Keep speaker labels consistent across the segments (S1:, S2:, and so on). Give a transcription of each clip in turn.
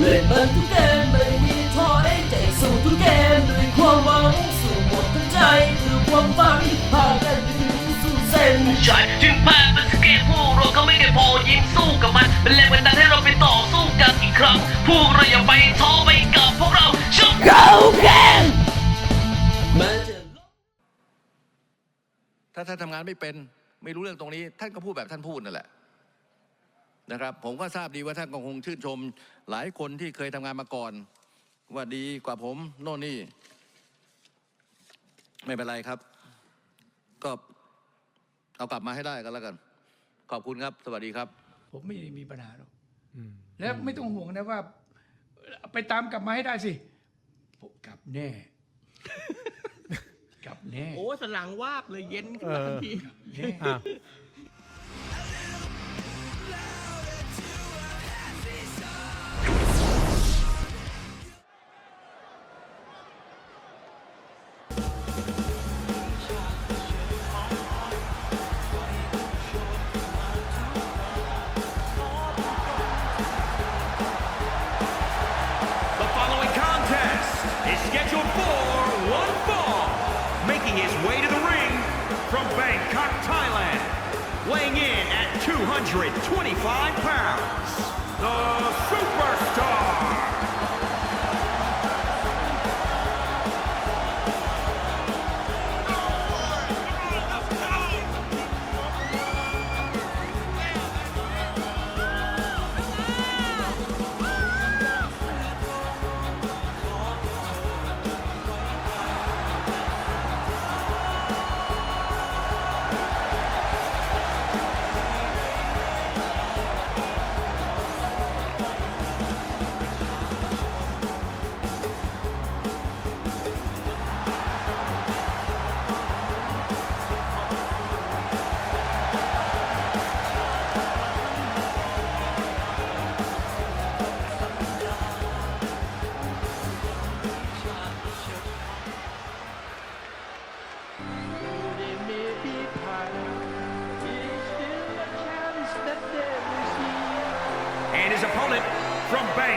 S1: เล่นมันทุกเกมไม่มีท้อให้ใจสู้ทุกเกมด้วยความหวังสู้หมดทั้งใจคือความฝันพากันไปถึงสู่เส้น
S2: ใช่ถึงแพ้มันสเกตพวกเราก็ไม่ได้พอยิ้มสู้กับมันเป็นแรงบันดาลให้เราไปต่อสู้กันอีกครั้งพวกเราอย่าไปท้อไปกับพวกเราชุบ
S1: Go Gang แม้จะ
S3: ถ้าท่านทำงานไม่เป็น ไม่รู้เรื่องตรงนี้ ท่านก็พูดแบบท่านพูดนั่นแหละ นะครับ ผมก็ทราบดีว่าท่านก็คงชื่นชม หลายคนที่เคยทำงานมาก่อน ว่าดีกว่าผมโน่นนี่ ไม่เป็นไรครับ ก็เอากลับมาให้ได้กันแล้วกัน ขอบคุณครับ สวัสดีครับ
S4: ผมไม่ได้มีปัญหาหรอกแล้วไม่ต้องห่วงนะว่า ไปตามกลับมาให้ได้สิผมกลับแน่กลับแน่
S5: โอ้สลังวาบเลยเย็นขึ้นมาทันที
S4: แน่
S6: อะ
S7: The 225 pounds, the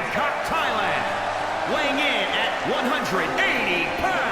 S7: Bangkok, Thailand, weighing in at 180 pounds,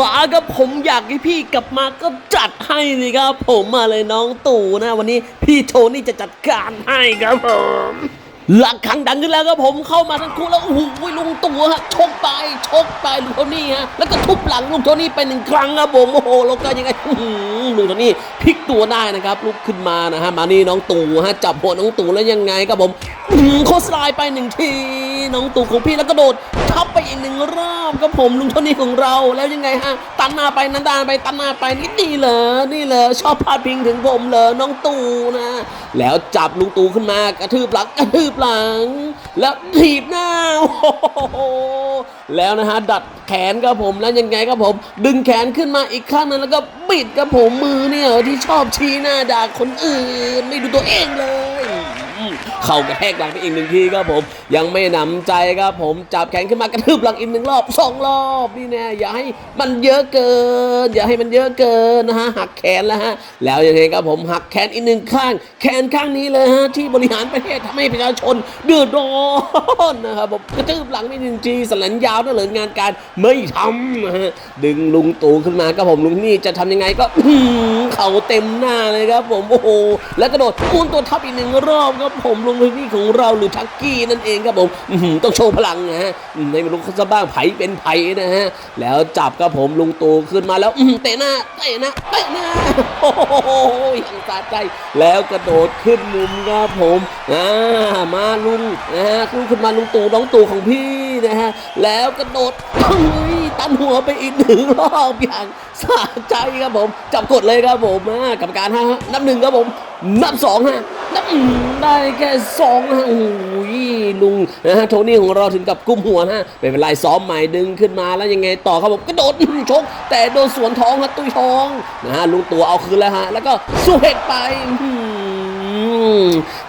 S1: มากับผมอยากให้พี่กลับมาก็จัดให้นี่ครับ ผมมาเลยน้องตู่นะ วันนี้พี่โทนี่จะจัดการให้ครับผมหลักขังดังขึ้นแล้วครับผมเข้ามาทั้งคู่แล้วโอ้โหลุงตู่ฮะชกไปชกไปลุงโทนี่ฮะแล้วก็ทุบหลังลุงโทนี่ไปหนึ่งครั้งครับผมโอ้โหแล้วก็ยังไง อื้อหือลุงโทนี่พลิกตัวได้นะครับลุกขึ้นมานะฮะมานี่น้องตู่ฮะจับหัวน้องตู่แล้วยังไงครับผมโคสไลด์ไปหนึ่งที น้องตู่ของพี่แล้วก็โดดทับไปอีกหนึ่งรอบครับผมลุงโทนี่ของเราแล้วยังไงฮะตันหน้าไปนันดานไปตันหน้าไปนี่ดีเหรอนี่เหรอชอบพาดพิงถึงผมเหรอน้องตู่นะ แล้วจับลุงตู่ขึ้นมากระทืบหลังกระทืบหลัง แล้วถีบหน้าโอ้โห แล้วนะฮะดัดแขนครับผมแล้วยังไงครับผม ดึงแขนขึ้นมาอีกข้างนึงแล้วก็บิดครับผมมือเนี่ยที่ชอบชี้หน้าด่าคนอื่น ไม่ดูตัวเองเลย เข้ากระแทกหลังไปอีกหนึ่งทีครับผม ยังไม่หนำใจครับผมจับแขนขึ้นมากระทืบหลังอีกหนึ่งรอบสองรอบนี่แน่อย่าให้มันเยอะเกิน อย่าให้มันเยอะเกินนะฮะหักแขนแล้วฮะแล้วยังไงครับผมหักแขนอีกหนึ่งข้าง แขนข้างนี้เลยฮะที่บริหารประเทศทำให้ประชาชนเดือดร้อนนะครับผมกระทืบหลังไปหนึ่งทีสลันยาวนั่นเหลยงานการไม่ทำนะฮะดึงลุงตู่ขึ้นมาครับผมลุงนี่จะทำยังไงก็เข่าเต็มหน้าเลยครับผมโอ้โหแล้วกระโดดม้วนตัวทับอีกหนึ่งรอบครับผมลุงพี่ของเราหรือทักกี้นั่นเองครับผมต้องโชว์พลังนะฮะอืมให้มันรู้เขาซะบ้างไผเป็นไผนะฮะแล้วจับครับผมลุงตูขึ้นมาแล้วเตะหน้าเตะหน้าเตะหน้าโอ้โหยังสะใจ แล้วกระโดดขึ้นมุมครับผมอ่ามาลุงนะฮะขึ้นขึ้นมาลุงตูน้องตูของพี่นะฮะแล้วกระโดดเฮ้ยตันหัวไปอีกหนึ่งรอบอย่างสะใจครับผมจับกดเลยครับผมอ่ากรรมการฮะนับหนึ่งครับผม นับสองฮะนับได้แค่สองฮะโอ้ยลุงนะฮะโทนี่ของเราถึงกับกุ้มหัวนะฮะไม่เป็นไรซ้อมใหม่ดึงขึ้นมาแล้วยังไงต่อครับผมกระโดดชก แต่โดนสวนท้องครับตุ้ยท้องนะฮะลุงตัวเอาคืนแล้วฮะแล้วก็สู้เฮกไป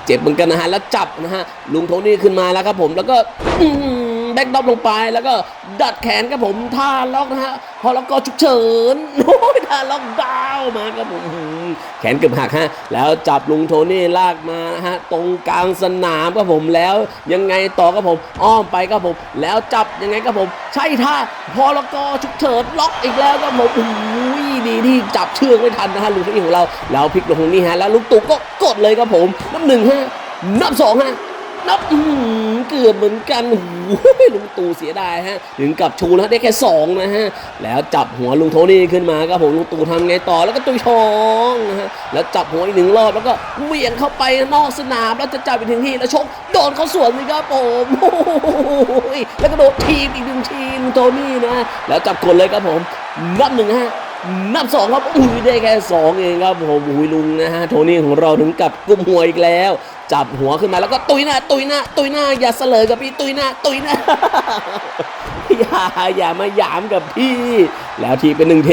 S1: เจ็บเหมือนกันนะฮะแล้วจับนะฮะลุงโทนี่ขึ้นมาแล้วครับผมแล้วก็ แบ็กดรอปลงไปแล้วก็ดัดแขนครับผมท่าล็อกนะฮะพอล้วก็ฉุกเฉินโอ้ยท่าล็อกดาวมาครับผมแขนเกือบหักฮะแล้วจับลุงโทนี่ลากมานะฮะตรงกลางสนามครับผมแล้วยังไงต่อครับผมอ้อมไปครับผมแล้วจับยังไงครับผม ใช่ท่าพอล้วก็ฉุกเฉินล็อกอีกแล้วครับผมโอ้ยดีที่จับเชือกไม่ทันนะฮะลุงโทนี่ของเราแล้วพลิกลงตรงนี้ฮะแล้วลุงตู่ก็กดเลยครับผมนับหนึ่งฮะนับสองฮะ นับอื้อหือเกือบเหมือนกันโอ้โหลุงตู่เสียดายฮะ ถึงกับชูแล้วได้แค่สองนะฮะ แล้วจับหัวลุงโทนี่ขึ้นมาครับผมลุงตู่ทำไงต่อแล้วก็ตุยทองนะฮะ แล้วจับหัวอีกหนึ่งรอบแล้วก็เหวี่ยงเข้าไปนอกสนามแล้วจะจับไปถึงที่แล้วชกโดนเขาสวนเลยครับผมโอ้โหแล้วก็โดนทีมอีกหนึ่งทีมลุงโทนี่นะ แล้วจับกดเลยครับผมนับหนึ่งฮะนับสองครับอุ้ยได้แค่สองเองครับผมอุ้ยลุงนะฮะโทนี่ของเราถึงกับกุมหัวอีกแล้ว จับหัวขึ้นมาแล้วก็ตุยหน้า ตุยหน้า ตุยหน้า อย่าเสลอกับพี่ตุยหน้า ตุยหน้า อย่าอย่ามาหยามกับพี่ แล้วทีเป็นหนึ่งเท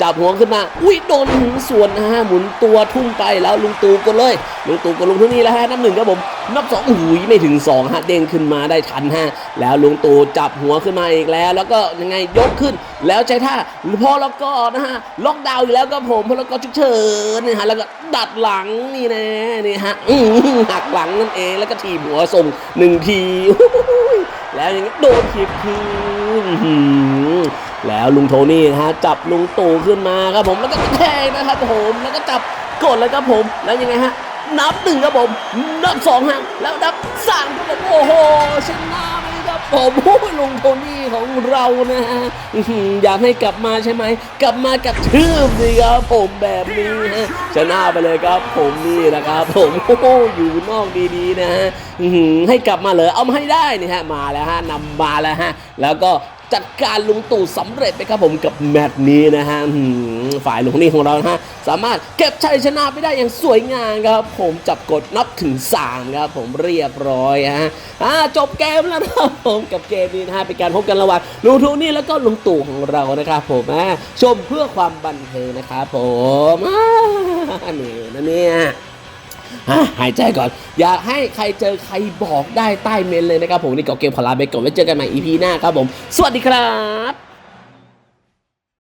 S1: จับหัวขึ้นมา อุ้ยโดนส่วนนะฮะหมุนตัวทุ่มไปแล้วลุงตู่ก็เลย ลุงตู่ก็ลงที่นี่แล้วฮะนับหนึ่งครับผมนับสองอุ้ยไม่ถึงสองฮะเด้งขึ้นมาได้ทันฮะแล้วลุงตู่จับหัวขึ้นมาอีกแล้ว แล้วก็ยังไงยกขึ้น แล้วใช้ท่าพอแล้วก็นะฮะล็อกดาวน์อีกแล้วครับผมพอแล้วก็ฉุกเฉินนี่ฮะแล้วก็ดัดหลังนี่นะนี่ฮะอื้อหือหักหลังนั่นเองแล้วก็ทีหัวส่งหนึ่งที แล้วอย่างนี้โดนทีบคืนอื้อหือแล้วลุงโทนี่นะฮะจับลุงตู่ขึ้นมาครับผมแล้วก็แทงนะครับผมแล้วก็จับกดแลยครับผมแล้วยังไงฮะนับหนึ่งครับผม นับสองฮะแล้วนับสามครับผมโอ้โหชนะไป ครับผมโอ้ลุงโทนี่ของเรานะฮะอยากให้กลับมาใช่ไหม กลับมากับทืบสิครับผมแบบนี้ฮะชนะไปเลยครับ ผมนี่นะครับ ผมโอ้อยู่นอกดีๆนะฮะให้กลับมาเลยเอามาให้ได้นี่ฮะมาแล้วฮะนำมาแล้วฮะแล้วก็ จัดการลุงตู่สำเร็จไปครับผมกับแมตช์นี้นะฮะฝ่ายลุงนี่ของเรานะฮะสามารถเก็บชัยชนะไปได้อย่างสวยงามครับ ผมจับกดนับถึง 3 ครับ ผมเรียบร้อยฮะอ่าจบเกมแล้วนะครับผมกับเกมนี้นะฮะเป็นการพบกันระหว่างลุงทูนี่แล้วก็ลุงตู่ของเรานะครับผมชมเพื่อความบันเทิงนะครับผมอ่านี่นะเนี่ย หายใจก่อน อย่าให้ใครเจอใครบอกได้ใต้เมนเลยนะครับผมนี่ก็เกมขอลาไปก่อนไว้เจอกันใหม่ EP หน้าครับผม สวัสดีครับ